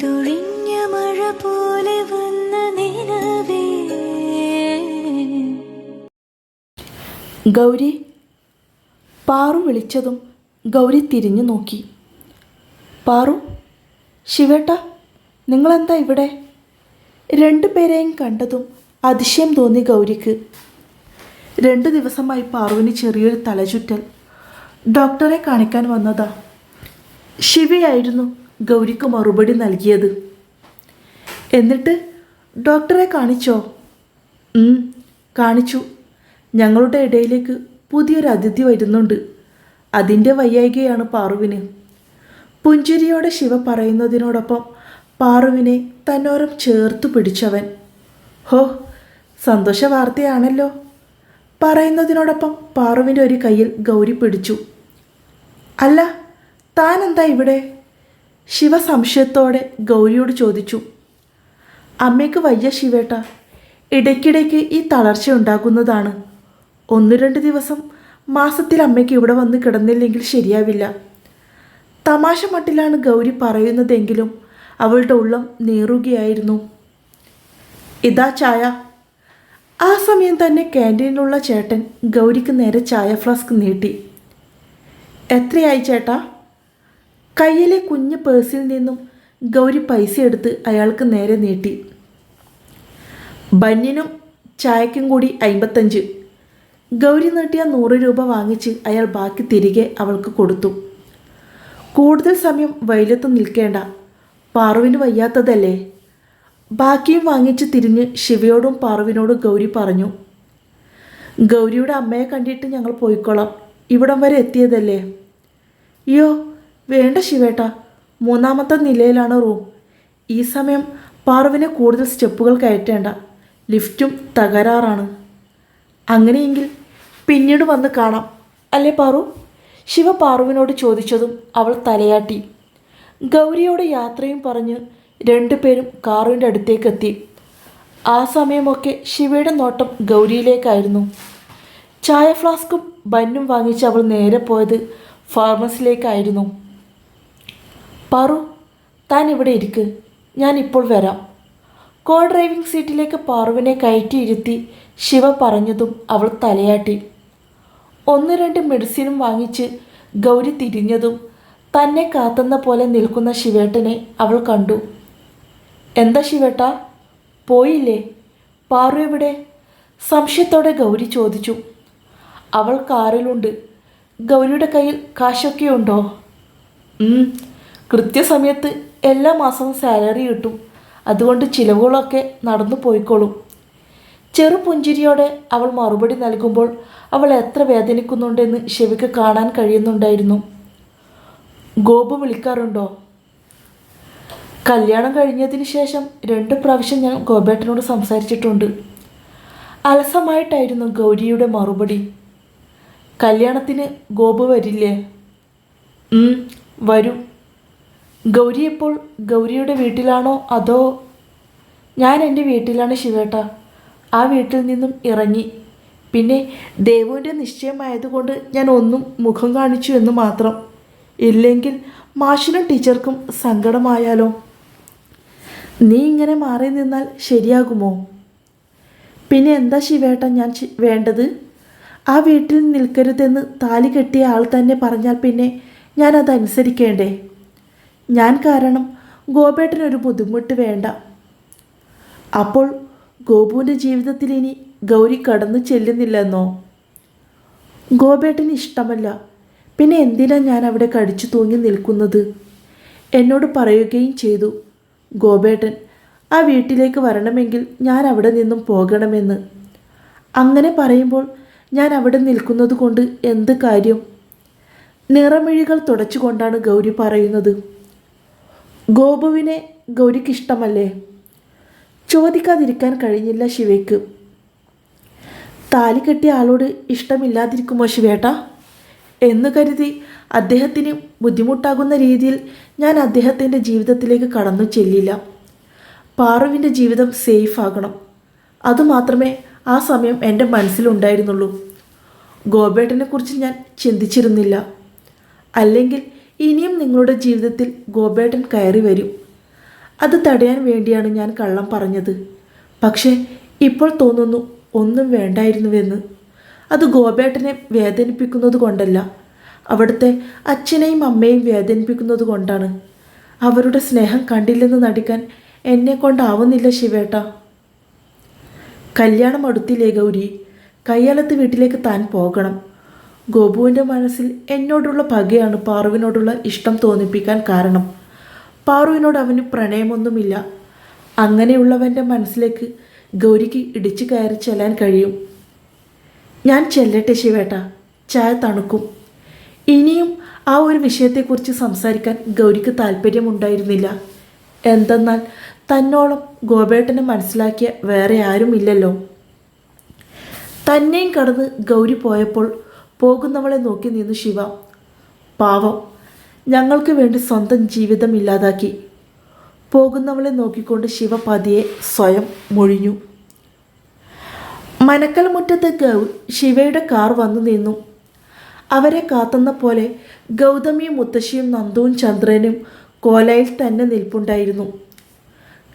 പെയ്തൊഴിഞ്ഞ മഴ പോലെ വന്ന നിലവേ. ഗൗരി പാറു വിളിച്ചതും ഗൗരി തിരിഞ്ഞു നോക്കി. പാറു ശിവേട്ട നിങ്ങളെന്താ ഇവിടെ? രണ്ടുപേരെയും കണ്ടതും അതിശയം തോന്നി ഗൗരിക്ക്. രണ്ടു ദിവസമായി പാറുവിന് ചെറിയൊരു തലചുറ്റൽ. ഡോക്ടറെ കാണിക്കാൻ വന്നതാ. ശിവയായിരുന്നു. ഗൗരിക്ക് മറുപടി നൽകിയത്. എന്നിട്ട് ഡോക്ടറെ കാണിച്ചോ? കാണിച്ചു. ഞങ്ങളുടെ ഇടയിലേക്ക് പുതിയൊരു അതിഥി വരുന്നുണ്ട്. അതിന്റെ വയ്യായികയാണ് പാറുവിന്. പുഞ്ചിരിയോടെ ശിവ പറയുന്നതിനോടൊപ്പം പാറുവിനെ തന്നോരം ചേർത്ത് പിടിച്ചവൻ. ഹോ സന്തോഷ വാർത്തയാണല്ലോ. പറയുന്നതിനോടൊപ്പം പാറുവിന്റെ ഒരു കയ്യിൽ ഗൗരി പിടിച്ചു. അല്ല താനെന്താ ഇവിടെ? ശിവ സംശയത്തോടെ ഗൗരിയോട് ചോദിച്ചു അമ്മയ്ക്ക് വയ്യ ശിവേട്ട ഇടയ്ക്കിടയ്ക്ക് ഈ തളർച്ച ഉണ്ടാകുന്നതാണ്. ഒന്ന് രണ്ട് ദിവസം മാസത്തിൽ അമ്മയ്ക്ക് ഇവിടെ വന്ന് കിടന്നില്ലെങ്കിൽ ശരിയാവില്ല. തമാശ മട്ടിലാണ് ഗൗരി പറയുന്നതെങ്കിലും അവളുടെ ഉള്ളം നേറുകയായിരുന്നു. ഇതാ ചായ. ആ സമയം തന്നെ ക്യാന്റീനിലുള്ള ചേട്ടൻ ഗൗരിക്ക് നേരെ ചായ ഫ്ലാസ്ക് നീട്ടി. എത്രയായി ചേട്ടാ? കയ്യിലെ കുഞ്ഞ് പേഴ്സിൽ നിന്നും ഗൗരി പൈസ എടുത്ത് അയാൾക്ക് നേരെ നീട്ടി. ബന്നിനും ചായക്കും കൂടി അമ്പത്തഞ്ച് ഗൗരി നീട്ടിയ നൂറ് രൂപ വാങ്ങിച്ച് അയാൾ ബാക്കി തിരികെ അവൾക്ക് കൊടുത്തു. കൂടുതൽ സമയം വെയിലത്ത് നിൽക്കേണ്ട. പാറുവിന് വയ്യാത്തതല്ലേ? ബാക്കിയും വാങ്ങിച്ച് തിരിഞ്ഞ് ശിവയോടും പാറുവിനോടും ഗൗരി പറഞ്ഞു ഗൗരിയുടെ അമ്മയെ കണ്ടിട്ട് ഞങ്ങൾ പോയിക്കോളാം. ഇവിടം വരെ എത്തിയതല്ലേ? അയ്യോ വേണ്ട ശിവേട്ട. മൂന്നാമത്തെ നിലയിലാണ് റൂം. ഈ സമയം പാർവിനെ കൂടുതൽ സ്റ്റെപ്പുകൾ കയറ്റേണ്ട. ലിഫ്റ്റും തകരാറാണ്. അങ്ങനെയെങ്കിൽ പിന്നീട് വന്ന് കാണാം. അല്ലേ പാറു? ശിവ പാറുവിനോട് ചോദിച്ചതും അവൾ തലയാട്ടി. ഗൗരിയോട് യാത്രയും പറഞ്ഞ് രണ്ടുപേരും കാറുവിന്റെ അടുത്തേക്കെത്തി. ആ സമയമൊക്കെ ശിവയുടെ നോട്ടം ഗൗരിയിലേക്കായിരുന്നു. ചായ ഫ്ലാസ്കും ബന്നും വാങ്ങിച്ച് അവൾ നേരെ പോയത് ഫാർമസിയിലേക്കായിരുന്നു. പാറു താൻ ഇവിടെ ഇരിക്ക്. ഞാൻ ഇപ്പോൾ വരാം. കോ ഡ്രൈവിംഗ് സീറ്റിലേക്ക് പാറുവിനെ കയറ്റിയിരുത്തി ശിവ പറഞ്ഞതും അവൾ തലയാട്ടി. ഒന്ന് രണ്ട് മെഡിസിനും വാങ്ങിച്ച് ഗൗരി തിരിഞ്ഞതും തന്നെ കാത്തുന്ന പോലെ നിൽക്കുന്ന ശിവേട്ടനെ അവൾ കണ്ടു. എന്താ ശിവേട്ട? പോയില്ലേ? പാറു എവിടെ? സംശയത്തോടെ ഗൗരി ചോദിച്ചു. അവൾ കാറിലുണ്ട്. ഗൗരിയുടെ കയ്യിൽ കാശൊക്കെ ഉണ്ടോ കൃത്യസമയത്ത് എല്ലാ മാസവും സാലറി കിട്ടും. അതുകൊണ്ട് ചിലവുകളൊക്കെ നടന്നു പോയിക്കോളും. ചെറുപുഞ്ചിരിയോടെ അവൾ മറുപടി നൽകുമ്പോൾ അവൾ എത്ര വേദനിക്കുന്നുണ്ടെന്ന് ശിവയ്ക്ക് കാണാൻ കഴിയുന്നുണ്ടായിരുന്നു. ഗോപു വിളിക്കാറുണ്ടോ? കല്യാണം കഴിഞ്ഞതിന് ശേഷം രണ്ട് പ്രാവശ്യം ഞാൻ ഗോപേട്ടനോട് സംസാരിച്ചിട്ടുണ്ട്. അലസമായിട്ടായിരുന്നു ഗൗരിയുടെ മറുപടി. കല്യാണത്തിന് ഗോപു വരില്ലേ? വരും. ഗൗരി ഇപ്പോൾ ഗൗരിയുടെ വീട്ടിലാണോ അതോ ഞാൻ എന്റെ വീട്ടിലാണ് ശിവേട്ട. ആ വീട്ടിൽ നിന്നും ഇറങ്ങി. പിന്നെ ദേവുവിന്റെ നിശ്ചയമായതുകൊണ്ട് ഞാൻ ഒന്നും മുഖം കാണിച്ചു എന്ന് മാത്രം. ഇല്ലെങ്കിൽ മാഷിനും ടീച്ചർക്കും സങ്കടമായാലോ? നീ ഇങ്ങനെ മാറി നിന്നാൽ ശരിയാകുമോ? പിന്നെ എന്താ ശിവേട്ട ഞാൻ വേണ്ടത്? ആ വീട്ടിൽ നിൽക്കരുതെന്ന് താലി കെട്ടിയ ആൾ തന്നെ പറഞ്ഞാൽ പിന്നെ ഞാൻ അതനുസരിക്കേണ്ടേ? ഞാൻ കാരണം ഗോപേട്ടനൊരു ബുദ്ധിമുട്ട് വേണ്ട. അപ്പോൾ ഗോപുവിന്റെ ജീവിതത്തിൽ ഇനി ഗൗരി കടന്നു ചെല്ലുന്നില്ലെന്നോ? ഗോപേട്ടന് ഇഷ്ടമല്ല. പിന്നെ എന്തിനാ ഞാൻ അവിടെ കടിച്ചു തൂങ്ങി നിൽക്കുന്നത്? എന്നോട് പറയുകയും ചെയ്തു. ഗോപേട്ടൻ ആ വീട്ടിലേക്ക് വരണമെങ്കിൽ ഞാൻ അവിടെ നിന്നും പോകണമെന്ന്. അങ്ങനെ പറയുമ്പോൾ ഞാൻ അവിടെ നിൽക്കുന്നത് കൊണ്ട് എന്ത് കാര്യം? നിറമിഴികൾ തുടച്ചുകൊണ്ടാണ് ഗൗരി പറയുന്നത്. ഗോപുവിനെ ഗൗരിക്ക് ഇഷ്ടമല്ലേ ചോദിക്കാതിരിക്കാൻ കഴിഞ്ഞില്ല ശിവയ്ക്ക്. താലി കെട്ടിയ ആളോട് ഇഷ്ടമില്ലാതിരിക്കുമോ ശിവേട്ട? എന്ന് കരുതി അദ്ദേഹത്തിന് ബുദ്ധിമുട്ടാകുന്ന രീതിയിൽ ഞാൻ അദ്ദേഹത്തിന്റെ ജീവിതത്തിലേക്ക് കടന്നു ചെല്ലില്ല. പാറുവിന്റെ ജീവിതം സേഫ് ആകണം. അതുമാത്രമേ ആ സമയം എന്റെ മനസ്സിലുണ്ടായിരുന്നുള്ളൂ. ഗോപേട്ടനെക്കുറിച്ച് ഞാൻ ചിന്തിച്ചിരുന്നില്ല. അല്ലെങ്കിൽ ഇനിയും നിങ്ങളുടെ ജീവിതത്തിൽ ഗോപേട്ടൻ കയറി വരും. അത് തടയാൻ വേണ്ടിയാണ് ഞാൻ കള്ളം പറഞ്ഞത്. പക്ഷേ ഇപ്പോൾ തോന്നുന്നു ഒന്നും വേണ്ടായിരുന്നുവെന്ന്. അത് ഗോപേട്ടനെ വേദനിപ്പിക്കുന്നത് കൊണ്ടല്ല. അവിടുത്തെ അച്ഛനെയും അമ്മയും വേദനിപ്പിക്കുന്നത് കൊണ്ടാണ്. അവരുടെ സ്നേഹം കണ്ടില്ലെന്ന് നടിക്കാൻ എന്നെ കൊണ്ടാവുന്നില്ല ശിവേട്ട. കല്യാണം അടുത്തില്ലേ ഗൗരി? കയ്യാലത്ത് വീട്ടിലേക്ക് താൻ പോകണം. ഗോപുവിന്റെ മനസ്സിൽ എന്നോടുള്ള പകയാണ് പാറുവിനോടുള്ള ഇഷ്ടം തോന്നിപ്പിക്കാൻ കാരണം. പാറുവിനോട് അവന് പ്രണയമൊന്നുമില്ല. അങ്ങനെയുള്ളവന്റെ മനസ്സിലേക്ക് ഗൗരിക്ക് ഇടിച്ചു കയറി ചെല്ലാൻ കഴിയും. ഞാൻ ചെല്ലട്ടെ ശിവേട്ട ചായ തണുക്കും. ഇനിയും ആ ഒരു വിഷയത്തെക്കുറിച്ച് സംസാരിക്കാൻ ഗൗരിക്ക് താല്പര്യമുണ്ടായിരുന്നില്ല എന്തെന്നാൽ തന്നോളം ഗോപേട്ടനെ മനസ്സിലാക്കിയ വേറെ ആരുമില്ലല്ലോ. തന്നെയും കടന്ന് ഗൗരി പോയപ്പോൾ പോകുന്നവളെ നോക്കി നിന്നു ശിവ. പാവം ഞങ്ങൾക്ക് വേണ്ടി സ്വന്തം ജീവിതം ഇല്ലാതാക്കി. പോകുന്നവളെ നോക്കിക്കൊണ്ട് ശിവ പതിയെ സ്വയം മൊഴിഞ്ഞു. മനക്കൽ മുറ്റത്ത് ഗൗ ശിവയുടെ കാർ വന്നു നിന്നു. അവരെ കാത്തുന്ന പോലെ ഗൗതമിയും മുത്തശ്ശിയും നന്ദുവും ചന്ദ്രനും കോലയിൽ തന്നെ നിൽപ്പുണ്ടായിരുന്നു.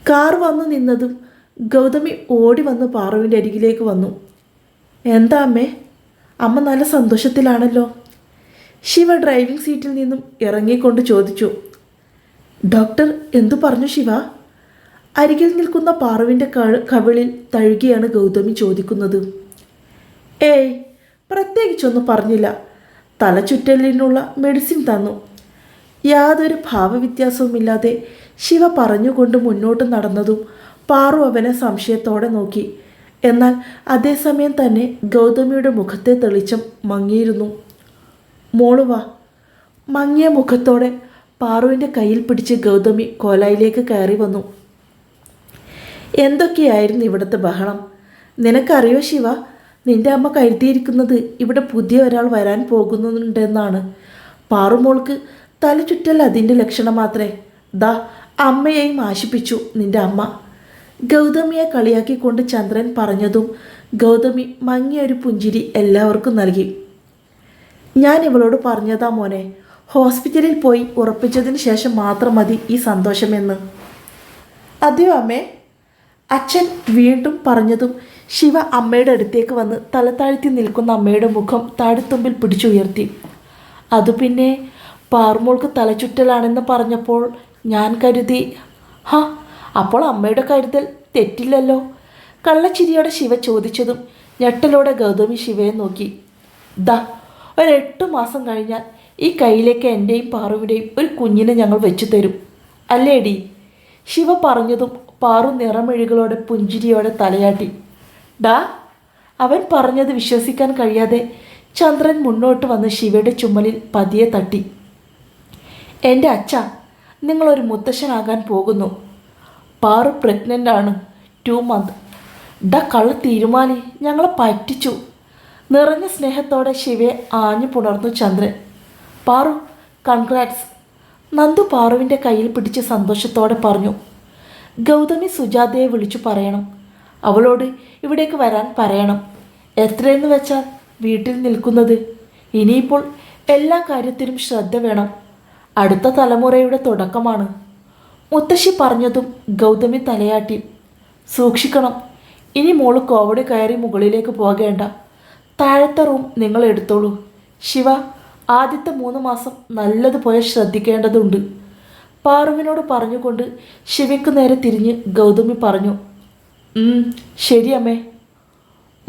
കാർ വന്നു നിന്നതും ഗൗതമി ഓടി വന്ന് പാറുവിന്റെ അരികിലേക്ക് വന്നു. എന്താ അമ്മേ? അമ്മ നല്ല സന്തോഷത്തിലാണല്ലോ. ശിവ ഡ്രൈവിംഗ് സീറ്റിൽ നിന്നും ഇറങ്ങിക്കൊണ്ട് ചോദിച്ചു ഡോക്ടർ എന്തു പറഞ്ഞു ശിവ? അരികിൽ നിൽക്കുന്ന പാറുവിന്റെ കവിളിൽ തഴുകിയാണ് ഗൗതമി ചോദിക്കുന്നത്. ഏയ് പ്രത്യേകിച്ചൊന്നും പറഞ്ഞില്ല. തലചുറ്റലിനുള്ള മെഡിസിൻ തന്നു. യാതൊരു ഭാവവ്യത്യാസവുമില്ലാതെ ശിവ പറഞ്ഞുകൊണ്ട് മുന്നോട്ട് നടന്നതും പാറു അവനെ സംശയത്തോടെ നോക്കി. എന്നാൽ അതേസമയം തന്നെ ഗൗതമിയുടെ മുഖത്തെ തെളിച്ചം മങ്ങിയിരുന്നു. മോളുവ മങ്ങിയ മുഖത്തോടെ പാറുവിന്റെ കയ്യിൽ പിടിച്ച് ഗൗതമി കോലായിലേക്ക് കയറി വന്നു. എന്തൊക്കെയായിരുന്നു ഇവിടുത്തെ ബഹളം? നിനക്കറിയോ ശിവ? നിന്റെ അമ്മ കരുതിയിരിക്കുന്നത് ഇവിടെ പുതിയ ഒരാൾ വരാൻ പോകുന്നുണ്ടെന്നാണ്. പാറുമോൾക്ക് തലചുറ്റൽ അതിന്റെ ലക്ഷണം മാത്രമേ ദാ അമ്മയെയും ആശിപ്പിച്ചു നിന്റെ അമ്മ. ഗൗതമിയെ കളിയാക്കിക്കൊണ്ട് ചന്ദ്രൻ പറഞ്ഞതും ഗൗതമി മങ്ങിയൊരു പുഞ്ചിരി എല്ലാവർക്കും നൽകി. ഞാൻ ഇവളോട് പറഞ്ഞതാ മോനെ ഹോസ്പിറ്റലിൽ പോയി ഉറപ്പിച്ചതിന് ശേഷം മാത്രം മതി ഈ സന്തോഷമെന്ന്. അതെയോ അമ്മേ? അച്ഛൻ വീണ്ടും പറഞ്ഞതും ശിവ അമ്മയുടെ അടുത്തേക്ക് വന്ന് തല താഴ്ത്തി നിൽക്കുന്ന അമ്മയുടെ മുഖം താടിത്തുമ്പിൽ പിടിച്ചുയർത്തി. അത് പിന്നെ പാർമോൾക്ക് തലചുറ്റലാണെന്ന് പറഞ്ഞപ്പോൾ ഞാൻ കരുതി. ഹാ അപ്പോൾ അമ്മയുടെ കരുതൽ തെറ്റില്ലല്ലോ. കള്ളച്ചിരിയോടെ ശിവ ചോദിച്ചതും ഞെട്ടലോടെ ഗൗതമി ശിവയെ നോക്കി. ദാ ഒരെട്ട് മാസം കഴിഞ്ഞാൽ ഈ കയ്യിലേക്ക് എന്റെയും പാറുവിന്റെയും ഒരു കുഞ്ഞിനെ ഞങ്ങൾ വെച്ചു തരും. അല്ലേടി? ശിവ പറഞ്ഞതും പാറു നിറമെഴുകളോടെ പുഞ്ചിരിയോടെ തലയാട്ടി. ഡാ അവൻ പറഞ്ഞത് വിശ്വസിക്കാൻ കഴിയാതെ ചന്ദ്രൻ മുന്നോട്ട് വന്ന് ശിവയുടെ ചുമലിൽ പതിയെ തട്ടി. എന്റെ അച്ഛ നിങ്ങളൊരു മുത്തശ്ശനാകാൻ പോകുന്നു. പാറു പ്രഗ്നന്റ് ആണ്. ടു മന്ത് ഡ കള്ള തീരുമാനി. ഞങ്ങളെ പറ്റിച്ചു. നിറഞ്ഞ സ്നേഹത്തോടെ ശിവയെ ആഞ്ഞു പുണർന്നു ചന്ദ്രൻ. പാറു കൺഗ്രാറ്റ്സ് നന്ദു പാറുവിന്റെ കയ്യിൽ പിടിച്ച് സന്തോഷത്തോടെ പറഞ്ഞു. ഗൗതമി സുജാതയെ വിളിച്ചു പറയണം. അവളോട് ഇവിടേക്ക് വരാൻ പറയണം. എത്രയെന്ന് വെച്ചാൽ വീട്ടിൽ നിൽക്കുന്നത്. ഇനിയിപ്പോൾ എല്ലാ കാര്യത്തിലും ശ്രദ്ധ വേണം. അടുത്ത തലമുറയുടെ തുടക്കമാണ്. മുത്തശ്ശി പറഞ്ഞതും ഗൗതമി തലയാട്ടി. സൂക്ഷിക്കണം. ഇനി മോൾ കോവടി കയറി മുകളിലേക്ക് പോകേണ്ട. താഴത്തെ റൂം നിങ്ങൾ എടുത്തോളൂ. ശിവ ആദ്യത്തെ മൂന്ന് മാസം നല്ലതുപോലെ ശ്രദ്ധിക്കേണ്ടതുണ്ട്. പാറുവിനോട് പറഞ്ഞുകൊണ്ട് ശിവയ്ക്ക് നേരെ തിരിഞ്ഞ് ഗൗതമി പറഞ്ഞു "ഉം, ശരി അമ്മേ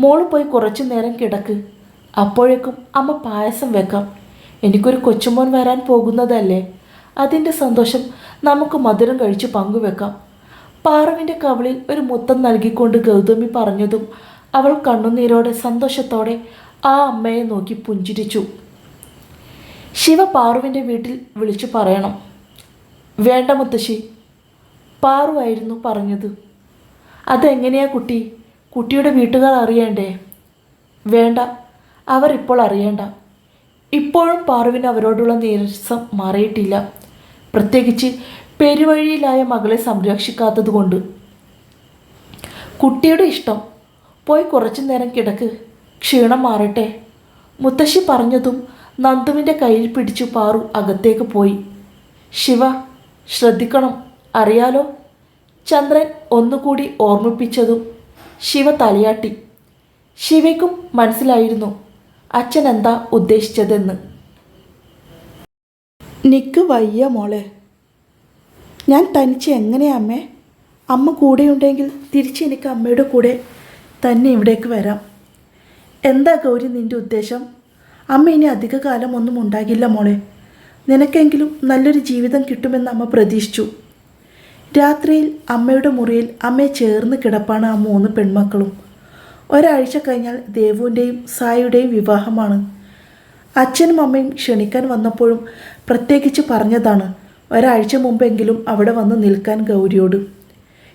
മോൾ പോയി കുറച്ചു നേരം കിടക്ക്. അപ്പോഴേക്കും അമ്മ പായസം വെക്കാം. എനിക്കൊരു കൊച്ചുമോൻ വരാൻ പോകുന്നതല്ലേ? അതിന്റെ സന്തോഷം നമുക്ക് മധുരം കഴിച്ച് പങ്കുവെക്കാം. പാറുവിന്റെ കവളിൽ ഒരു മുത്തം നൽകിക്കൊണ്ട് ഗൗതമി പറഞ്ഞതും അവൾ കണ്ണുനീരോടെ സന്തോഷത്തോടെ ആ അമ്മയെ നോക്കി പുഞ്ചിരിച്ചു. ശിവ പാറുവിന്റെ വീട്ടിൽ വിളിച്ചു പറയണം. വേണ്ട മുത്തശ്ശി പാറുവായിരുന്നു പറഞ്ഞത്. അതെങ്ങനെയാ കുട്ടി? കുട്ടിയുടെ വീട്ടുകാർ അറിയണ്ടേ? വേണ്ട അവർ ഇപ്പോൾ അറിയണ്ട. ഇപ്പോഴും പാറുവിന് അവരോടുള്ള നീരസം മാറിയിട്ടില്ല. പ്രത്യേകിച്ച് പെരുവഴിയിലായ മകളെ സംരക്ഷിക്കാത്തതുകൊണ്ട്. കുട്ടിയുടെ ഇഷ്ടം. പോയി കുറച്ചു നേരം കിടക്ക്. ക്ഷീണം മാറട്ടെ. മുത്തശ്ശി പറഞ്ഞതും നന്ദുവിന്റെ കയ്യിൽ പിടിച്ചു പാറു അകത്തേക്ക് പോയി. ശിവ ശ്രദ്ധിക്കണം. അറിയാലോ? ചന്ദ്രൻ ഒന്നുകൂടി ഓർമ്മിപ്പിച്ചതും ശിവ തലയാട്ടി. ശിവയ്ക്കും മനസ്സിലായിരുന്നു അച്ഛൻ എന്താ ഉദ്ദേശിച്ചതെന്ന്. നിക്ക് വയ്യ മോളെ. ഞാൻ തനിച്ച് എങ്ങനെയാ അമ്മേ? അമ്മ കൂടെയുണ്ടെങ്കിൽ തിരിച്ച് എനിക്ക് അമ്മയുടെ കൂടെ തന്നെ ഇവിടേക്ക് വരാം. എന്താ ഗൗരി നിന്റെ ഉദ്ദേശം? അമ്മ ഇനി അധിക കാലം ഒന്നും ഉണ്ടാകില്ല മോളെ. നിനക്കെങ്കിലും നല്ലൊരു ജീവിതം കിട്ടുമെന്ന് അമ്മ പ്രതീക്ഷിച്ചു. രാത്രിയിൽ അമ്മയുടെ മുറിയിൽ അമ്മയെ ചേർന്ന് കിടപ്പാണ് ആ മൂന്ന് പെൺമക്കളും. ഒരാഴ്ച കഴിഞ്ഞാൽ ദേവുവിന്റെയും സായിയുടെയും വിവാഹമാണ്. അച്ഛനും അമ്മയും ക്ഷണിക്കാൻ വന്നപ്പോഴും പ്രത്യേകിച്ച് പറഞ്ഞതാണ്. ഒരാഴ്ച മുമ്പെങ്കിലും അവിടെ വന്ന് നിൽക്കാൻ ഗൗരിയോട്.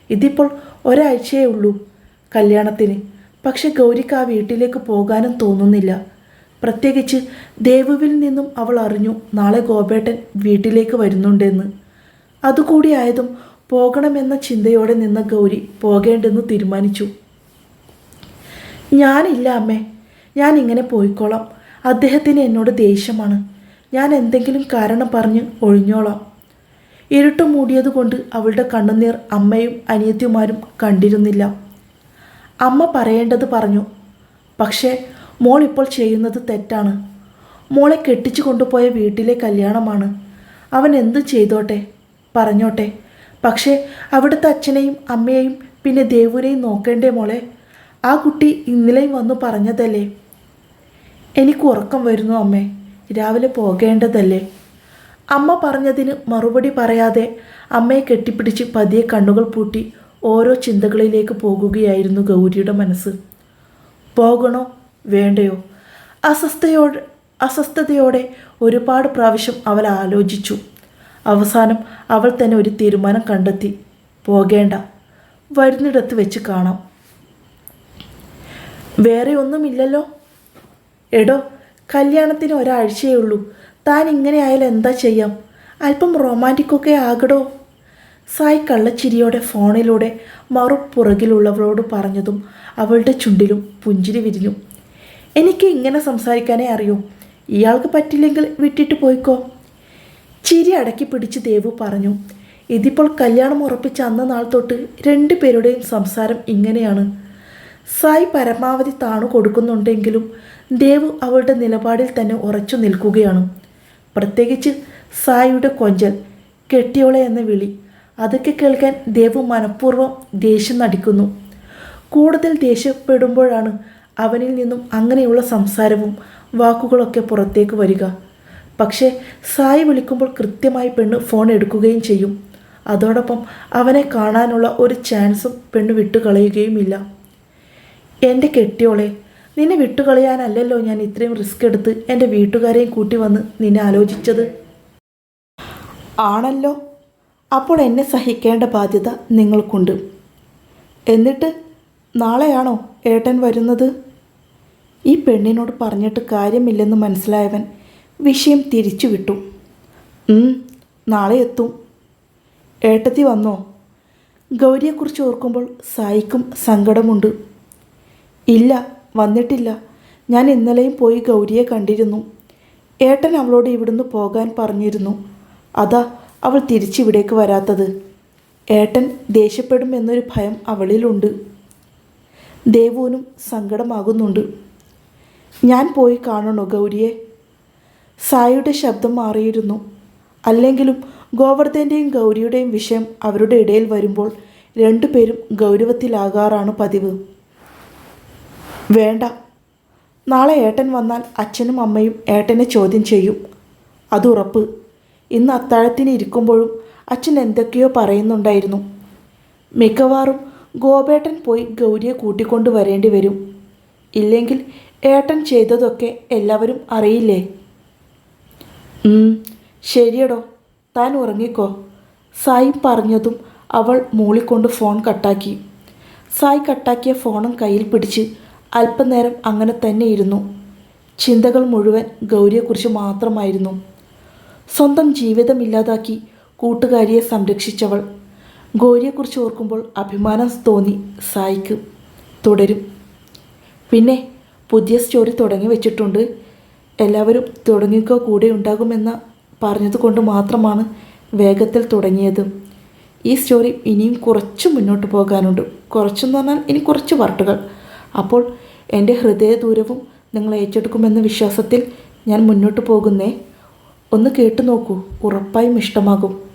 ഇതിപ്പോൾ ഒരാഴ്ചയേ ഉള്ളൂ കല്യാണത്തിന്. പക്ഷെ ഗൗരിക്ക് ആ വീട്ടിലേക്ക് പോകാനും തോന്നുന്നില്ല. പ്രത്യേകിച്ച് ദേവുവിൽ നിന്നും അവൾ അറിഞ്ഞു നാളെ ഗോപേട്ടൻ വീട്ടിലേക്ക് വരുന്നുണ്ടെന്ന്. അതുകൂടിയായതും പോകണമെന്ന ചിന്തയോടെ നിന്ന ഗൗരി പോകേണ്ടെന്ന് തീരുമാനിച്ചു. ഞാനില്ല അമ്മേ. ഞാൻ ഇങ്ങനെ പോയിക്കോളാം. അദ്ദേഹത്തിന് എന്നോട് ദേഷ്യമാണ്. ഞാൻ എന്തെങ്കിലും കാരണം പറഞ്ഞ് ഒഴിഞ്ഞോളാം. ഇരുട്ട് മൂടിയതുകൊണ്ട് അവളുടെ കണ്ണുനീർ അമ്മയും അനിയത്തിമാരും കണ്ടിരുന്നില്ല. അമ്മ പറയേണ്ടത് പറഞ്ഞു. പക്ഷേ മോൾ ഇപ്പോൾ ചെയ്യുന്നത് തെറ്റാണ്. മോളെ കെട്ടിച്ചു കൊണ്ടുപോയ വീട്ടിലെ കല്യാണമാണ്. അവൻ എന്ത് ചെയ്തോട്ടെ? പറഞ്ഞോട്ടെ. പക്ഷേ അവിടുത്തെ അച്ഛനെയും അമ്മയെയും പിന്നെ ദേവുനെയും നോക്കേണ്ടേ മോളെ? ആ കുട്ടി ഇന്നലെയും വന്നു പറഞ്ഞതല്ലേ? എനിക്ക് ഉറക്കം വരുന്നു അമ്മേ. രാവിലെ പോകേണ്ടതല്ലേ? അമ്മ പറഞ്ഞതിന് മറുപടി പറയാതെ അമ്മയെ കെട്ടിപ്പിടിച്ച് പതിയെ കണ്ണുകൾ പൂട്ടി ഓരോ ചിന്തകളിലേക്ക് പോകുകയായിരുന്നു ഗൗരിയുടെ മനസ്സ്. പോകണോ? വേണ്ടയോ? അസ്വസ്ഥയോട് അസ്വസ്ഥതയോടെ ഒരുപാട് പ്രാവശ്യം അവൾ ആലോചിച്ചു. അവസാനം അവൾ തന്നെ ഒരു തീരുമാനം കണ്ടെത്തി. പോകേണ്ട. വരുന്നിടത്ത് വെച്ച് കാണാം. വേറെ ഒന്നുമില്ലല്ലോ? എടോ കല്യാണത്തിന് ഒരാഴ്ചയേ ഉള്ളൂ താൻ ഇങ്ങനെ ആയാൽ എന്താ ചെയ്യാം? അല്പം റൊമാന്റിക്കൊക്കെ ആകടോ? സായ് കള്ളച്ചിരിയോടെ ഫോണിലൂടെ മറുപുറകിലുള്ളവളോട് പറഞ്ഞതും അവളുടെ ചുണ്ടിലും പുഞ്ചിരി വിരിഞ്ഞു. എനിക്ക് ഇങ്ങനെ സംസാരിക്കാനേ അറിയൂ. ഇയാൾക്ക് പറ്റില്ലെങ്കിൽ വിട്ടിട്ട് പോയിക്കോ. ചിരി അടക്കി പിടിച്ച് ദേവു പറഞ്ഞു. ഇതിപ്പോൾ കല്യാണം ഉറപ്പിച്ച അന്ന നാൾ തൊട്ട് രണ്ടു പേരുടെയും സംസാരം ഇങ്ങനെയാണ്. സായി പരമാവധി താണു കൊടുക്കുന്നുണ്ടെങ്കിലും ദേവു അവളുടെ നിലപാടിൽ തന്നെ ഉറച്ചു നിൽക്കുകയാണ്. പ്രത്യേകിച്ച് സായിയുടെ കൊഞ്ചൽ കെട്ടിയോളെ എന്ന വിളി അതൊക്കെ കേൾക്കാൻ ദേവു മനഃപൂർവം ദേഷ്യം നടിക്കുന്നു. കൂടുതൽ ദേഷ്യപ്പെടുമ്പോഴാണ് അവനിൽ നിന്നും അങ്ങനെയുള്ള സംസാരവും വാക്കുകളൊക്കെ പുറത്തേക്ക് വരിക. പക്ഷേ സായി വിളിക്കുമ്പോൾ കൃത്യമായി പെണ്ണ് ഫോൺ എടുക്കുകയും ചെയ്യും. അതോടൊപ്പം അവനെ കാണാനുള്ള ഒരു ചാൻസും പെണ്ണ് വിട്ടുകളയുകയുമില്ല. എന്റെ കെട്ടിയോളെ നിന്നെ വിട്ടുകളയാനല്ലല്ലോ ഞാൻ ഇത്രയും റിസ്ക് എടുത്ത് എന്റെ വീട്ടുകാരെയും കൂട്ടി വന്ന് നിന്നെ ആലോചിച്ചത്. ആണല്ലോ. അപ്പോൾ എന്നെ സഹിക്കേണ്ട ബാധ്യത നിങ്ങൾക്കുണ്ട്. എന്നിട്ട് നാളെയാണോ ഏട്ടൻ വരുന്നത്? ഈ പെണ്ണിനോട് പറഞ്ഞിട്ട് കാര്യമില്ലെന്ന് മനസ്സിലായവൻ വിഷയം തിരിച്ചു വിട്ടു. "ഉം, നാളെ എത്തും. ഏട്ടത്തി വന്നോ? ഗൗരിയെക്കുറിച്ച് ഓർക്കുമ്പോൾ സായിക്കും സങ്കടമുണ്ട്. ഇല്ല വന്നിട്ടില്ല. ഞാൻ ഇന്നലെയും പോയി ഗൗരിയെ കണ്ടിരുന്നു. ഏട്ടൻ അവളോട് ഇവിടുന്ന് പോകാൻ പറഞ്ഞിരുന്നു. അതാ അവൾ തിരിച്ചിവിടേക്ക് വരാത്തത്. ഏട്ടൻ ദേഷ്യപ്പെടും എന്നൊരു ഭയം അവളിലുണ്ട്. ദേവുവിനും സങ്കടമാകുന്നുണ്ട്. ഞാൻ പോയി കാണണോ ഗൗരിയെ? സായിയുടെ ശബ്ദം മാറിയിരുന്നു. അല്ലെങ്കിലും ഗോവർദ്ധന്റെയും ഗൗരിയുടെയും വിഷയം അവരുടെ ഇടയിൽ വരുമ്പോൾ രണ്ടുപേരും ഗൗരവത്തിലാകാറാണ് പതിവ്. വേണ്ട. നാളെ ഏട്ടൻ വന്നാൽ അച്ഛനും അമ്മയും ഏട്ടനെ ചോദ്യം ചെയ്യും. അതുറപ്പ് ഇന്ന് അത്താഴത്തിന് ഇരിക്കുമ്പോഴും അച്ഛൻ എന്തൊക്കെയോ പറയുന്നുണ്ടായിരുന്നു. മിക്കവാറും ഗോപേട്ടൻ പോയി ഗൗരിയെ കൂട്ടിക്കൊണ്ടു വരേണ്ടി വരും. ഇല്ലെങ്കിൽ ഏട്ടൻ ചെയ്തതൊക്കെ എല്ലാവരും അറിയില്ലേ? ശരിയടോ. താൻ ഉറങ്ങിക്കോ. സായി പറഞ്ഞതും അവൾ മൂളിക്കൊണ്ട് ഫോൺ കട്ടാക്കി. സായി കട്ടാക്കിയ ഫോണും കയ്യിൽ പിടിച്ച് അല്പനേരം അങ്ങനെ തന്നെ ഇരുന്നു ചിന്തകൾ മുഴുവൻ ഗൗരിയെക്കുറിച്ച് മാത്രമായിരുന്നു. സ്വന്തം ജീവിതം ഇല്ലാതാക്കി കൂട്ടുകാരിയെ സംരക്ഷിച്ചവൾ. ഗൗരിയെക്കുറിച്ച് ഓർക്കുമ്പോൾ അഭിമാനം തോന്നി സായിക്ക്. തുടരും. പിന്നെ പുതിയ സ്റ്റോറി തുടങ്ങി വെച്ചിട്ടുണ്ട്. എല്ലാവരും തുടങ്ങിക്കോ കൂടെ ഉണ്ടാകുമെന്ന പറഞ്ഞതുകൊണ്ട് മാത്രമാണ് വേഗത്തിൽ തുടങ്ങിയത്. ഈ സ്റ്റോറി ഇനിയും കുറച്ച് മുന്നോട്ട് പോകാനുണ്ട്. കുറച്ചെന്ന് പറഞ്ഞാൽ ഇനി കുറച്ച് പാർട്ടുകൾ. അപ്പോൾ എന്റെ ഹൃദയ ദൂരവും നിങ്ങൾ ഏറ്റെടുക്കുമെന്ന വിശ്വാസത്തിൽ ഞാൻ മുന്നോട്ട് പോകുന്നേ. ഒന്ന് കേട്ടു നോക്കൂ ഉറപ്പായും ഇഷ്ടമാകും.